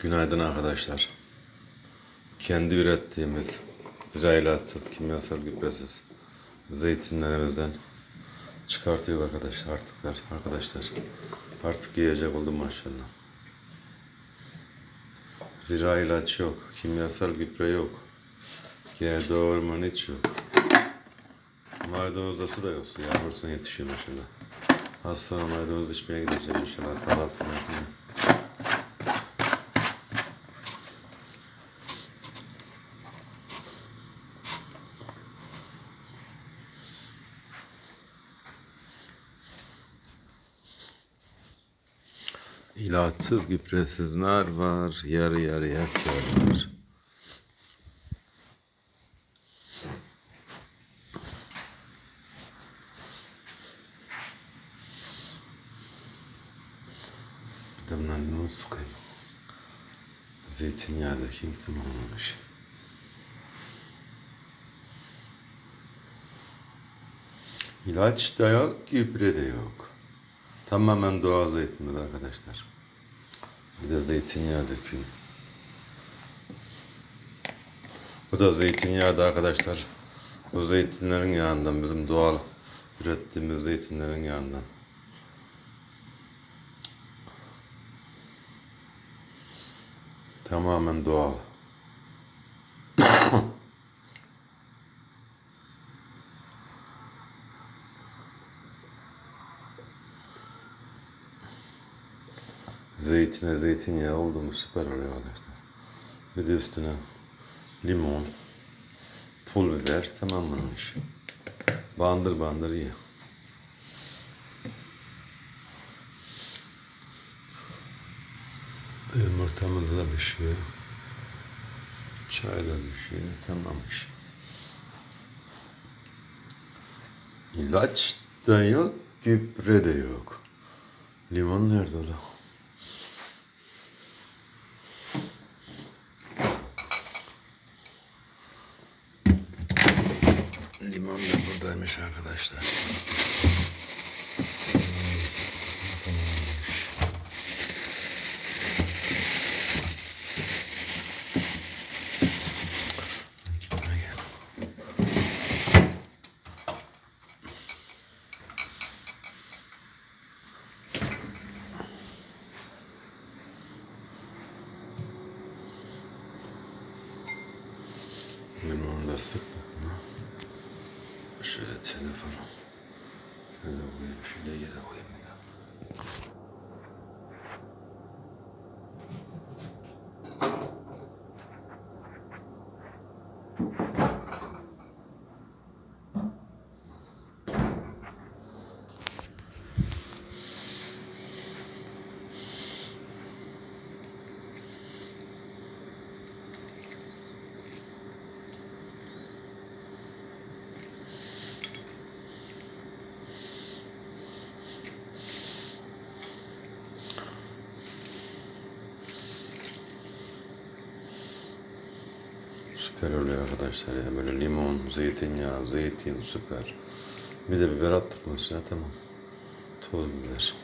Günaydın arkadaşlar. Kendi ürettiğimiz zirailatsız, kimyasal gübresiz zeytinlerimizden çıkartıyor arkadaşlar artıklar arkadaşlar. Artık yiyecek oldum maşallah. Zira ilaç yok, kimyasal gübre yok. GDO hormon hiç yok. Maydanozda su da yok, su yağmursun yetişiyor maşallah. Sonra maydanoz biçmeye gideceğim inşallah kahvaltı. İlaçsız gübresiz nar var, yarı yarıya kar var. Bundan limon sıkayım. Zeytinyağı dökeyim tamam olmuş. İlaç da yok, gübre de yok. Tamamen doğal zeytinimiz arkadaşlar. Bir de zeytinyağı dökeyim. Bu da zeytinyağı da arkadaşlar. Bu zeytinlerin yağından, bizim doğal ürettiğimiz zeytinlerin yağından. Tamamen doğal. Zeytine zeytinyağı oldu süper oluyor arkadaşlar. Bir de üstüne limon, pul biber tamam. Bandır bandır iyi. Yumurtamız da pişiyor. Çay da pişiyor. Tamam iş. İlaç da yok, gübre de yok. Limon nerede ola? Limon da buradaymış arkadaşlar. 是的德峰，现在我也是你的演唱会。Süper oluyor arkadaşlar ya böyle limon, zeytinyağı, zeytin süper. Bir de biber attık mı üstüne tamam. Toz biber.